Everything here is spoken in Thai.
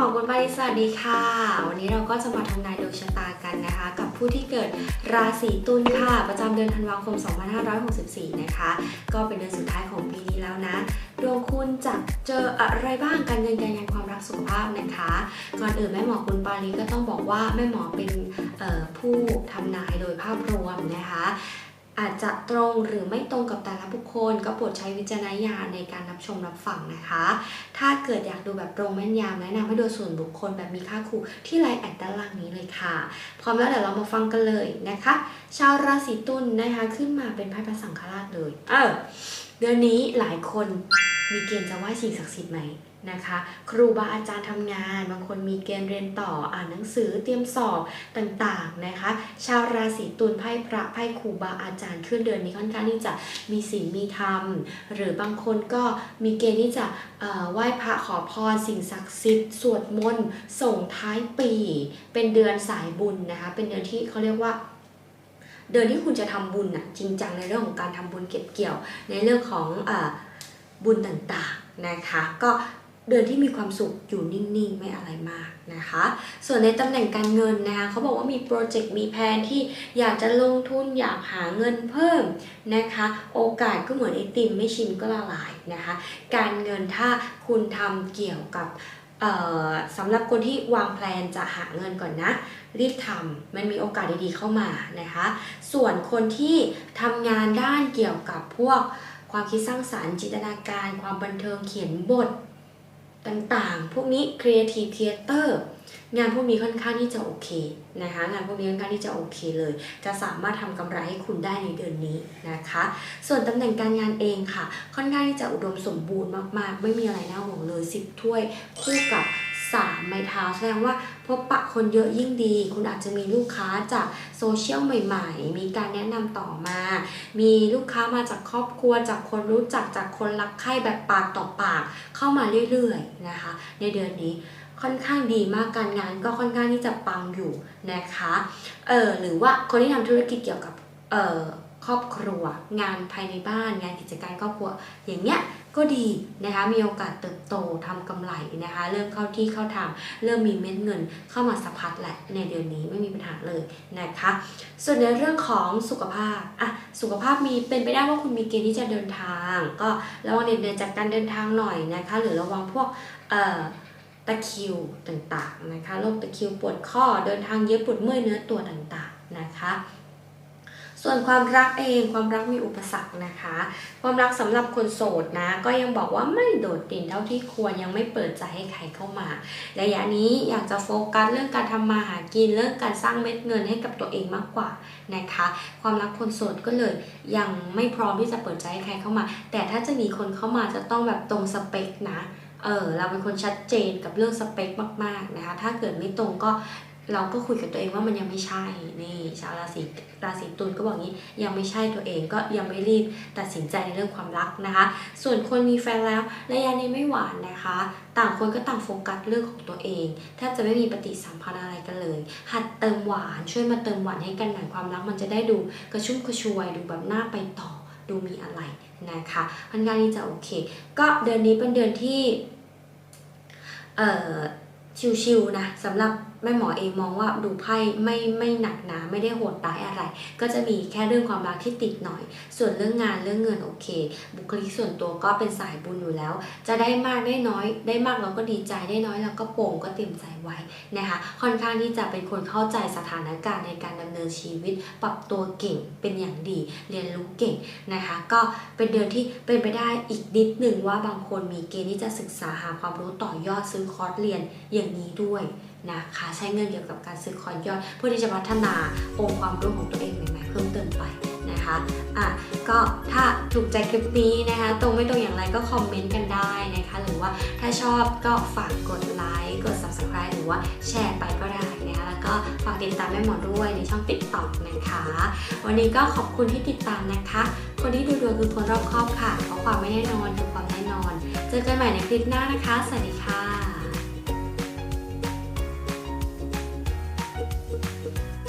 ม่หมอกุลปาลีสวัสดีค่ะ วันนี้เราก็จะมาทำนายดวงชะตากันนะคะ กับผู้ที่เกิดราศีตุลค่ะ ประจำเดือนธันวาคม 2564 นะคะ ก็เป็นเดือนสุดท้ายของปีนี้แล้วนะดวงคุณจะเจออะไรบ้างการเงินการงานความรักสุขภาพนะคะก่อนอื่นแม่หมอคุณปาลีก็ต้องบอกว่าแม่หมอเป็นผู้ทำนายโดยภาพรวมนะคะ อาจจะตรงหรือไม่ตรงกับแต่ละบุคคล ก็โปรดใช้วิจารณญาณในการรับชมรับฟังนะคะ ถ้าเกิดอยากดูแบบตรงแม่นยำแนะนำให้ดูส่วนบุคคลแบบมีค่าครูที่ไลน์แอดด้านล่างนี้เลยค่ะ พร้อมแล้วเดี๋ยวเรามาฟังกันเลยนะคะ ชาวราศีตุลนะคะขึ้นมาเป็นไพ่พระสังฆราชเลย เออ เดือนนี้หลายคนมีเกณฑ์จะไหว้สิ่งศักดิ์สิทธิ์ไหมนะคะ ครูบาอาจารย์ทำงาน บางคนมีเกณฑ์เรียนต่ออ่านหนังสือเตรียมสอบต่างๆนะคะ ชาวราศีตุลไพ่พระไพ่ครูบาอาจารย์ขึ้นเดือนนี้ค่อนข้างที่จะมีศีลมีธรรม หรือบางคนก็มีเกณฑ์ที่จะไหว้พระขอพรสิ่งศักดิ์สิทธิ์สวดมนต์ส่งท้ายปี เป็นเดือนสายบุญนะคะ เป็นเดือนที่เขาเรียกว่า เดือนที่คุณจะทำบุญน่ะจริงจังในเรื่องของการทำบุญเก็บเกี่ยว ในเรื่องของอบุญต่างๆนะคะ ก็เดือนที่มีความสุขอยู่นิ่งๆ ไม่อะไรมากนะคะ ส่วนในตำแหน่งการเงินนะคะเขาบอกว่ามีโปรเจกต์มีแผนที่อยากจะลงทุนอยากหาเงินเพิ่มนะคะ โอกาสก็เหมือนไอติมไม่ชิมก็ละลายนะคะ การเงินถ้าคุณทำเกี่ยวกับ สำหรับคนที่วางแผนจะหาเงินก่อนนะ รีบทำมันมีโอกาสดีๆเข้ามานะคะ ส่วนคนที่ทำงานด้านเกี่ยวกับพวกความคิดสร้างสารรค์จินตนาการ ความบันเทิงเขียนบท ต่างๆ พวกนี้ Creative Theater งานพวกนี้ค่อนข้างที่จะโอเคนะคะ งานพวกนี้ค่อนข้างที่จะโอเคเลย จะสามารถทำกำไรให้คุณได้ในเดือนนี้นะคะ ส่วนตำแหน่งการงานเองค่ะ ค่อนข้างที่จะอุดมสมบูรณ์มากๆ ไม่มีอะไรน่าห่วงเลย 10 ถ้วยคู่กับ 3 ไม้เท้าแสดงว่าพบปะคนเยอะยิ่งดี คุณอาจจะมีลูกค้าจากโซเชียลใหม่ ๆ มีการแนะนำต่อมา มีลูกค้ามาจากครอบครัวจากคนรู้จักจากคนรักใคร่แบบปากต่อปากเข้ามาเรื่อยๆนะคะ ในเดือนนี้ค่อนข้างดีมากการงานก็ค่อนข้างที่จะปังอยู่นะคะ เออหรือว่าคนที่ทำธุรกิจเกี่ยวกับเออ ครอบครัว งานภายในบ้าน งานกิจการครอบครัว อย่างเนี้ยก็ดีนะคะมีโอกาสเติบโตทำกำไรนะคะเริ่มเข้าที่เข้าทางเริ่มมีเม็ดเงินเข้ามาสะพัดแหละในเดือนนี้ไม่มีปัญหาเลยนะคะ ส่วนในเรื่องของสุขภาพอะสุขภาพมีเป็นไปได้ว่าคุณมีเกณฑ์ที่จะเดินทาง ก็ระวังเดเหนื่อยจากการเดินทางหน่อยนะคะหรือระวังพวกเอ่อตะคิวต่างๆนะคะโรคตะคิวปวดข้อเดินทางเยอะปวดเมื่อยเนื้อตัวต่างๆนะคะ ส่วนความรักเองความรักมีอุปสรรคนะคะ ความรักสำหรับคนโสดนะ ก็ยังบอกว่าไม่โดดเด่นเท่าที่ควรยังไม่เปิดใจให้ใครเข้ามาระยะนี้อยากจะโฟกัสเรื่องการทำมาหากินเรื่องการสร้างเม็ดเงินให้กับตัวเองมากกว่านะคะ ความรักคนโสดก็เลยยังไม่พร้อมที่จะเปิดใจให้ใครเข้ามา แต่ถ้าจะมีคนเข้ามาจะต้องแบบตรงสเปคนะเออเราเป็นคนชัดเจนกับเรื่องสเปคมากๆนะคะ ถ้าเกิดไม่ตรงก็ เราก็คุยกับตัวเองว่ามันยังไม่ใช่ นี่ ชาวราศีราศีตุลก็บอกงี้ ยังไม่ใช่ตัวเองก็ยังไม่รีบตัดสินใจในเรื่องความรักนะคะ ส่วนคนมีแฟนแล้วระยะนี้ไม่หวานนะคะ ต่างคนก็ต่างโฟกัสเรื่องของตัวเองแทบจะไม่มีปฏิสัมพันธ์อะไรกันเลย หัดเติมหวานช่วยมาเติมหวานให้กันหน่อยความรักมันจะได้ดูกระชุ่มกระชวยดูแบบหน้าไปต่อดูมีอะไรนะคะค่อนข้างที่จะโอเค ก็เดือนนี้เป็นเดือนที่เอ่อชิวๆนะสำหรับ แม่หมอเองมองว่าดูไพ่ไม่ไม่หนักหนาไม่ได้โหดร้ายอะไร ก็จะมีแค่เรื่องความรักที่ติดหน่อย ส่วนเรื่องงานเรื่องเงินโอเค บุคลิกส่วนตัวก็เป็นสายบุญอยู่แล้ว จะได้มากได้น้อย ได้มากเราก็ดีใจได้น้อยเราก็โป่งก็เตรียมใจไว้นะคะ ค่อนข้างที่จะเป็นคนเข้าใจสถานการณ์ในการดำเนินชีวิต ปรับตัวเก่งเป็นอย่างดี เรียนรู้เก่งนะคะ ก็เป็นเดือนที่เป็นไปได้อีกนิดหนึ่งว่าบางคนมีเกณฑ์ที่จะศึกษาหาความรู้ต่อยอดซื้อคอร์สเรียนอย่างนี้ด้วย นะคะใช้เงินเกี่ยวกับการซื้อคอร์สย่อยเพื่อที่จะพัฒนาองค์ความรู้ของตัวเองใหม่ๆเพิ่มเติมไปนะคะอะก็ถ้าถูกใจคลิปนี้นะคะ ตรงไม่ตรงอย่างไรก็คอมเมนต์กันได้นะคะ หรือว่าถ้าชอบก็ฝากกดไลค์กด subscribe หรือว่าแชร์ไปก็ได้นะคะแล้วก็ฝากติดตามแม่หมอด้วยในช่องติ๊กต็อกนะคะ วันนี้ก็ขอบคุณที่ติดตามนะคะ คนที่ดูดวงคือคนรอบคอบค่ะเพราะความไม่แน่นอนคือความแน่นอน เจอกันใหม่ในคลิปหน้านะคะ สวัสดีค่ะ